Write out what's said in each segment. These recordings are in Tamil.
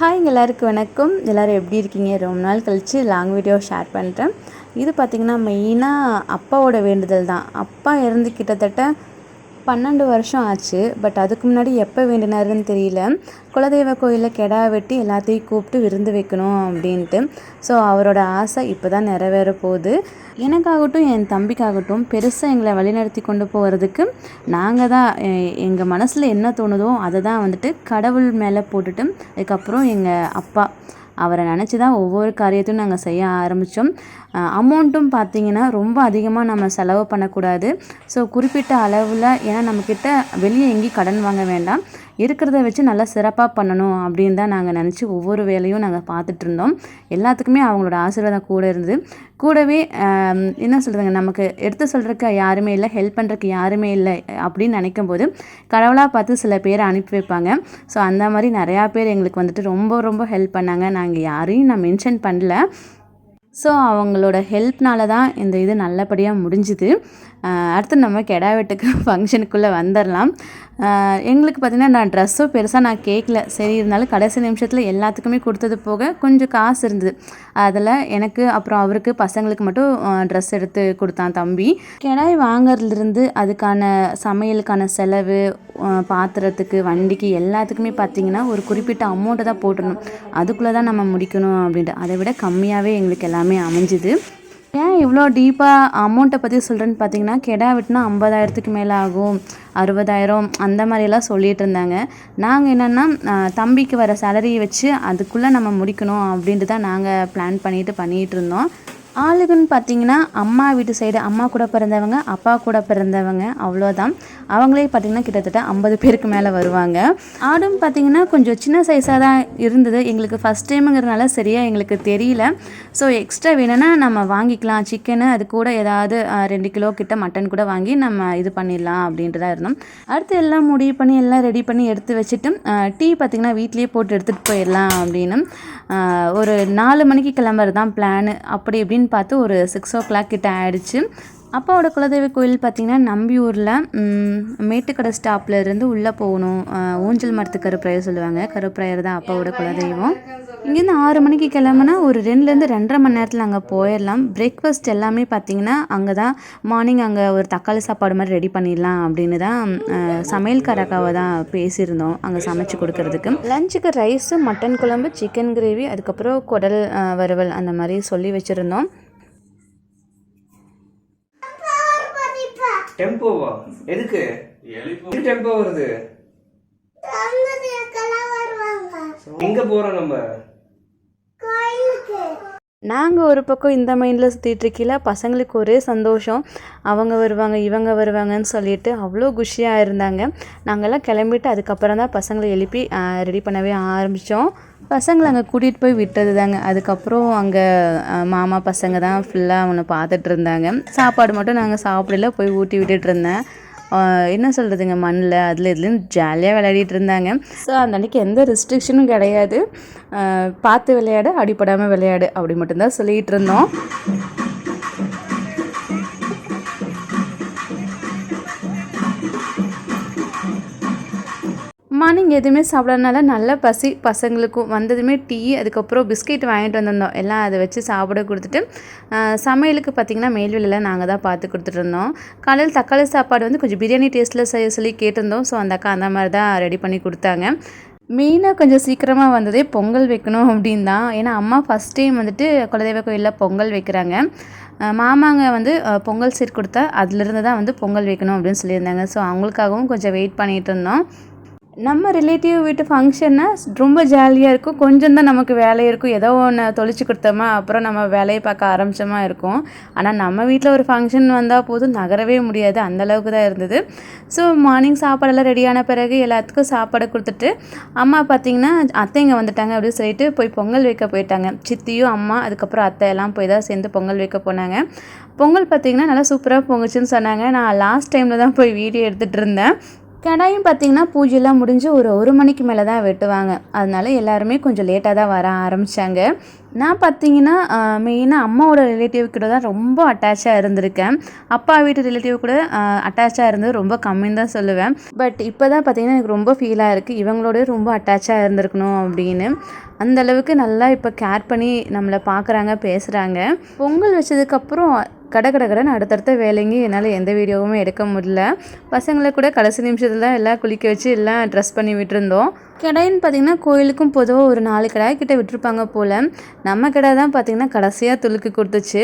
ஹாய் எல்லாருக்கும் வணக்கம். எல்லோரும் எப்படி இருக்கீங்க? ரொம்ப நாள் கழித்து லாங் வீடியோ ஷேர் பண்ணுறேன் இது பார்த்திங்கன்னா மெயினாக அப்பாவோட வேண்டுதல் தான். அப்பா இறந்து கிட்டத்தட்ட பன்னெண்டு வருஷம் ஆச்சு பட் அதுக்கு முன்னாடி எப்போ வேண்டினாருன்னு தெரியல. குலதெய்வ கோயிலில் கெடா வெட்டி எல்லாத்தையும் கூப்பிட்டு விருந்து வைக்கணும் அப்படின்ட்டு. ஸோ அவரோட ஆசை இப்போ தான் நிறைவேற போகுது. எனக்காகட்டும் என் தம்பிக்காகட்டும் பெருசாக எங்களை வழிநடத்தி கொண்டு போகிறதுக்கு நாங்கள் தான் எங்கள் மனசில் என்ன தோணுதோ அதை தான் வந்துட்டு கடவுள் மேலே போட்டுட்டு அதுக்கப்புறம் எங்கள் அப்பா. அவரை நினச்சி தான் ஒவ்வொரு காரியத்தையும் நாங்கள் செய்ய ஆரம்பித்தோம் அமௌண்ட்டும் பார்த்திங்கன்னா ரொம்ப அதிகமாக நம்ம செலவு பண்ணக்கூடாது. ஸோ குறிப்பிட்ட அளவில் ஏன்னா நம்மக்கிட்ட வெளியே எங்கேயும் கடன் வாங்க வேண்டாம். இருக்கிறத வச்சு நல்லா சிறப்பாக பண்ணணும் அப்படின்னு தான் நாங்கள் நினச்சி ஒவ்வொரு வேலையும் நாங்கள் பார்த்துட்டு இருந்தோம். எல்லாத்துக்குமே அவங்களோட ஆசீர்வாதம் கூட இருந்தது. கூடவே என்ன சொல்கிறதுங்க நமக்கு எடுத்து சொல்கிறதுக்கு யாருமே இல்லை ஹெல்ப் பண்ணுறதுக்கு யாருமே இல்லை அப்படின்னு நினைக்கும் போது கடவுளாக பார்த்து சில பேரை அனுப்பி வைப்பாங்க. ஸோ அந்த மாதிரி நிறையா பேர் எங்களுக்கு வந்துட்டு ரொம்ப ரொம்ப ஹெல்ப் பண்ணாங்க. நாங்கள் யாரையும் நான் மென்ஷன் பண்ணல. ஸோ அவங்களோட ஹெல்ப்னால தான் இந்த இது நல்லபடியாக முடிஞ்சுது. அடுத்து நம்ம கெடா வெட்டுக்கு ஃபங்க்ஷனுக்குள்ளே வந்துடலாம் எங்களுக்கு பார்த்திங்கன்னா நான் ட்ரெஸ்ஸும் பெருசாக நான் கேட்கல சரி இருந்தாலும் கடைசி நிமிஷத்தில் எல்லாத்துக்குமே கொடுத்தது போக கொஞ்சம் காசு இருந்தது. அதில் எனக்கு அப்புறம் அவருக்கு பசங்களுக்கு மட்டும் ட்ரெஸ் எடுத்து கொடுத்தான் தம்பி. கிடாய் வாங்குறதுலேருந்து அதுக்கான சமையலுக்கான செலவு பாத்திரத்துக்கு வண்டிக்கு எல்லாத்துக்குமே பார்த்திங்கன்னா ஒரு குறிப்பிட்ட அமௌண்ட்டை தான் போட்டுடணும். அதுக்குள்ளே தான் நம்ம முடிக்கணும் அப்படின்ட்டு. அதை விட கம்மியாகவே எங்களுக்கு எல்லாமே அமைஞ்சுது. ஏன் இவ்வளோ டீப்பாக அமௌண்ட்டை பற்றி சொல்கிறேன்னு பார்த்தீங்கன்னா கெடா விட்டுனா ஐம்பதாயிரத்துக்கு மேலே ஆகும் அறுபதாயிரம் அந்த மாதிரியெல்லாம் சொல்லிகிட்டு இருந்தாங்க. நாங்கள் என்னென்னா தம்பிக்கு வர சேலரியை வச்சு அதுக்குள்ளே நம்ம முடிக்கணும் அப்படின்ட்டு தான் நாங்கள் பிளான் பண்ணிட்டு பண்ணிகிட்டு இருந்தோம். ஆளுகன்னு பார்த்தீங்கன்னா அம்மா வீட்டு சைடு அம்மா கூட பிறந்தவங்க அப்பா கூட பிறந்தவங்க அவ்வளோதான். அவங்களே பார்த்திங்கன்னா கிட்டத்தட்ட ஐம்பது பேருக்கு மேலே வருவாங்க. ஆடும் பார்த்திங்கன்னா கொஞ்சம் சின்ன சைஸாக தான் இருந்தது. எங்களுக்கு ஃபஸ்ட் டைமுங்கிறதுனால சரியாக எங்களுக்கு தெரியல. ஸோ எக்ஸ்ட்ரா வேணும்னா நம்ம வாங்கிக்கலாம். சிக்கனு அது கூட ஏதாவது ரெண்டு கிலோ கிட்ட மட்டன் கூட வாங்கி நம்ம இது பண்ணிடலாம் அப்படின்ட்டு தான் இருந்தோம். அடுத்து எல்லாம் முடிவு பண்ணி எல்லாம் ரெடி பண்ணி எடுத்து வச்சுட்டு டீ பார்த்திங்கன்னா வீட்லேயே போட்டு எடுத்துகிட்டு போயிடலாம் அப்படின்னு ஒரு நாலு மணிக்கு கிளம்புறது தான் பிளான் அப்படி இப்படின்னு பார்த்து ஒரு சிக்ஸ் ஓ கிளாக் கிட்ட ஆயிடுச்சு. அப்பாவோட குலதெய்வ கோயில் பார்த்திங்கன்னா நம்பியூரில் மேட்டுக்கடை ஸ்டாப்பில் இருந்து உள்ளே போகணும். ஊஞ்சல் மரத்து கருப்பரையர் சொல்லுவாங்க. கருப்பரையர் தான் அப்பாவோட குலதெய்வம். இங்கேருந்து ஆறு மணிக்கு கிளம்புனா ஒரு ரெண்டுலேருந்து ரெண்டரை மணி நேரத்தில் அங்கே போயிடலாம். பிரேக்ஃபாஸ்ட் எல்லாமே பார்த்திங்கன்னா அங்கே தான் மார்னிங் அங்கே ஒரு தக்காளி சாப்பாடு மாதிரி ரெடி பண்ணிடலாம் அப்படின்னு தான் சமையல்காரக்காவை தான் பேசியிருந்தோம் அங்கே சமைச்சு கொடுக்கறதுக்கு. லஞ்சுக்கு ரைஸு மட்டன் குழம்பு சிக்கன் கிரேவி அதுக்கப்புறம் குடல் வறுவல் அந்த மாதிரி சொல்லி வச்சுருந்தோம். டெம்போவா எதுக்கு? டெம்போ வருது? எங்க போறோம் நம்ம? நாங்கள் ஒரு பக்கம் இந்த மைண்டில் சுற்றிட்டு பசங்களுக்கு ஒரே சந்தோஷம். அவங்க வருவாங்க இவங்க வருவாங்கன்னு சொல்லிட்டு அவ்வளோ குஷியாக இருந்தாங்க. நாங்கள்லாம் கிளம்பிட்டு அதுக்கப்புறம் தான் பசங்களை எழுப்பி ரெடி பண்ணவே ஆரம்பித்தோம் பசங்களை அங்கே கூட்டிகிட்டு போய் விட்டது தாங்க அதுக்கப்புறம் அங்கே மாமா பசங்க தான் ஃபுல்லாக அவனை பார்த்துட்டு இருந்தாங்க. சாப்பாடு மட்டும் நாங்கள் சாப்பிடல போய் ஊட்டி விட்டுட்டு இருந்தேன். என்ன சொல்கிறதுங்க மண்ணில் அதில் இதுலேயும் ஜாலியாக விளையாடிட்டு இருந்தாங்க. ஸோ அந்த அன்றைக்கி எந்த ரெஸ்ட்ரிக்ஷனும் கிடையாது. பார்த்து விளையாடு அடிப்படாமல் விளையாடு அப்படி மட்டும்தான் சொல்லிகிட்டு இருந்தோம். மார்னிங் எதுவுமே சாப்பிட்றதுனால நல்ல பசி பசங்களுக்கும் வந்ததுமே டீ அதுக்கப்புறம் பிஸ்கெட் வாங்கிட்டு வந்திருந்தோம். எல்லாம் அதை வச்சு சாப்பிட கொடுத்துட்டு சமையலுக்கு பார்த்திங்கன்னா மேல்வெளியில் நாங்கள் தான் பார்த்து கொடுத்துட்ருந்தோம் காலையில் தக்காளி சாப்பாடு வந்து கொஞ்சம் பிரியாணி டேஸ்ட்டில் செய்ய சொல்லி கேட்டிருந்தோம். ஸோ அந்த அக்கா அந்த மாதிரி தான் ரெடி பண்ணி கொடுத்தாங்க. மெயினாக கொஞ்சம் சீக்கிரமாக வந்ததே பொங்கல் வைக்கணும் அப்படின் தான். ஏன்னா அம்மா ஃபஸ்ட் டைம் வந்துட்டு குலதெய்வ கோயிலில் பொங்கல் வைக்கிறாங்க. மாமாங்க வந்து பொங்கல் சீர் கொடுத்தா அதுலேருந்து தான் வந்து பொங்கல் வைக்கணும் அப்படின்னு சொல்லியிருந்தாங்க. ஸோ அவங்களுக்காகவும் கொஞ்சம் வெயிட் பண்ணிகிட்டு இருந்தோம். நம்ம ரிலேட்டிவ் வீட்டு ஃபங்க்ஷன்னா ரொம்ப ஜாலியாக இருக்கும். கொஞ்சம் தான் நமக்கு வேலை இருக்கும். ஏதோ ஒன்று தொழிச்சு கொடுத்தோமா அப்புறம் நம்ம வேலையை பார்க்க ஆரம்பித்தோமா இருக்கும். ஆனால் நம்ம வீட்டில் ஒரு ஃபங்க்ஷன் வந்தால் போதும். நகரவே முடியாது. அந்தளவுக்கு தான் இருந்தது. ஸோ மார்னிங் சாப்பாடெல்லாம் ரெடியான பிறகு எல்லாத்துக்கும் சாப்பாடு கொடுத்துட்டு அம்மா பார்த்திங்கன்னா அத்தைங்க வந்துட்டாங்க அப்படின்னு சொல்லிட்டு போய் பொங்கல் வைக்க போயிட்டாங்க. சித்தியும் அம்மா அதுக்கப்புறம் அத்தை எல்லாம் போய் தான் சேர்ந்து பொங்கல் வைக்க போனாங்க. பொங்கல் பார்த்திங்கன்னா நல்லா சூப்பராக பொங்குச்சுன்னு சொன்னாங்க. நான் லாஸ்ட் டைமில் தான் போய் வீடியோ எடுத்துகிட்டு இருந்தேன். கடாயும் பார்த்தீங்கன்னா பூஜைலாம் முடிஞ்சு ஒரு ஒரு மணிக்கு மேலே தான் வெட்டுவாங்க. அதனால எல்லாருமே கொஞ்சம் லேட்டாக தான் வர ஆரம்பித்தாங்க நான் பார்த்தீங்கன்னா மெயினாக அம்மாவோட ரிலேட்டிவ் கூட தான் ரொம்ப அட்டாச்சாக இருந்திருக்கேன். அப்பா வீட்டு ரிலேட்டிவ் கூட அட்டாச்சாக இருந்தது ரொம்ப கம்மின்னு தான் சொல்லுவேன். பட் இப்போ தான் பார்த்தீங்கன்னா எனக்கு ரொம்ப ஃபீலாக இருக்குது இவங்களோட ரொம்ப அட்டாச்சாக இருந்திருக்கணும் அப்படின்னு. அந்தளவுக்கு நல்லா இப்போ கேர் பண்ணி நம்மளை பார்க்குறாங்க பேசுகிறாங்க பொங்கல் வச்சதுக்கப்புறம் கட கட அடுத்தடுத்த வேலைங்க என்னால் எந்த வீடியோவுமே எடுக்க முடியல. பசங்களை கூட கடைசி நிமிஷத்தில் எல்லாம் குளிக்க வச்சு எல்லாம் ட்ரெஸ் பண்ணி விட்டுருந்தோம். கடைன்னு பார்த்தீங்கன்னா கோயிலுக்கும் பொதுவாக ஒரு நாலு கடாய் கிட்ட விட்டுருப்பாங்க போல். நம்ம கடை தான் பார்த்தீங்கன்னா கடைசியாக துளுக்கு கொடுத்துச்சு.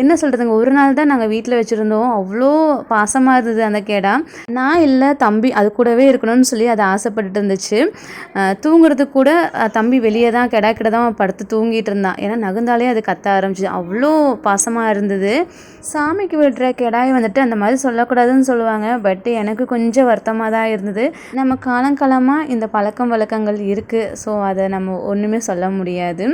என்ன சொல்கிறதுங்க ஒரு நாள் தான் நாங்கள் வீட்டில் வச்சுருந்தோம். அவ்வளோ பாசமாக இருந்தது அந்த கேடா. நான் இல்லை தம்பி அது கூடவே இருக்கணும்னு சொல்லி அது ஆசைப்பட்டுட்டு இருந்துச்சு. தூங்குறதுக்கு கூட தம்பி வெளியே தான் கெடா கிட்ட தான் படுத்து தூங்கிட்டு இருந்தான். ஏன்னா நகுந்தாலே அது கத்த ஆரம்பிச்சிது. அவ்வளோ பாசமாக இருந்தது. சாமிக்கு விடுற கிடாய் வந்துட்டு அந்த மாதிரி சொல்லக்கூடாதுன்னு சொல்லுவாங்க. பட் எனக்கு கொஞ்சம் வருத்தமாக தான் இருந்தது. நம்ம காலங்காலமாக இந்த பழக்கம் வழக்கங்கள் இருக்குது ஸோ அதை நம்ம ஒன்றுமே சொல்ல முடியாது.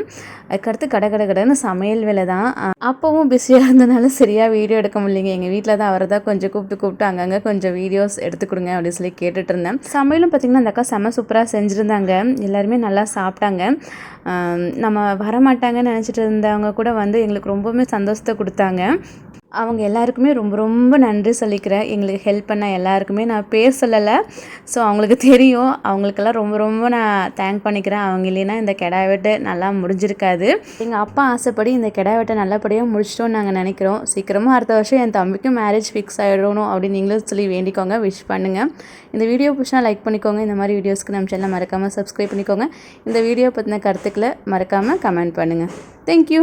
அதுக்கடுத்து கடை கடை கடைன்னு சமையல் வேலை தான். அப்போவும் பிஸியாக இருந்தனால சரியாக வீடியோ எடுக்க முடியலைங்க. எங்கள் வீட்டில் தான் அவரை தான் கொஞ்சம் கூப்பிட்டு கூப்பிட்டு அங்கங்கே கொஞ்சம் வீடியோஸ் எடுத்து கொடுங்க அப்படின்னு சொல்லி கேட்டுட்டு இருந்தேன். சமையலும் பார்த்திங்கன்னா அந்த அக்கா செம சூப்பராக செஞ்சுருந்தாங்க. எல்லாருமே நல்லா சாப்பிட்டாங்க. நம்ம வரமாட்டாங்கன்னு நினச்சிட்டு இருந்தவங்க கூட வந்து எங்களுக்கு ரொம்பவுமே சந்தோஷத்தை கொடுத்தாங்க. அவங்க எல்லாருக்குமே ரொம்ப ரொம்ப நன்றி சொல்லிக்கிறேன். எங்களுக்கு ஹெல்ப் பண்ண எல்லாருக்குமே நான் பேர் சொல்லலை. ஸோ அவங்களுக்கு தெரியும். அவங்களுக்கெல்லாம் ரொம்ப ரொம்ப நான் தேங்க் பண்ணிக்கிறேன். அவங்க இல்லைன்னா இந்த கெடா வெட்டு நல்லா முடிஞ்சிருக்காது. எங்கள் அப்பா ஆசைப்படி இந்த கெடா வெட்டை நல்லபடியாக முடிச்சிட்டோம்னு நாங்கள் நினைக்கிறோம். சீக்கிரமாக அடுத்த வருஷம் என் தம்பிக்கும் மேரேஜ் ஃபிக்ஸ் ஆகிடணும் அப்படின்னு நீங்களும் சொல்லி வேண்டிக்கோங்க. விஷ் பண்ணுங்கள் இந்த வீடியோ பிடிச்சா லைக் பண்ணிக்கோங்க. இந்த மாதிரி வீடியோஸ்க்கு நம்ம சேனலை மறக்காமல் சப்ஸ்கிரைப் பண்ணிக்கோங்க. இந்த வீடியோ பற்றின கருத்துக்களை மறக்காமல் கமெண்ட் பண்ணுங்கள் தேங்க்யூ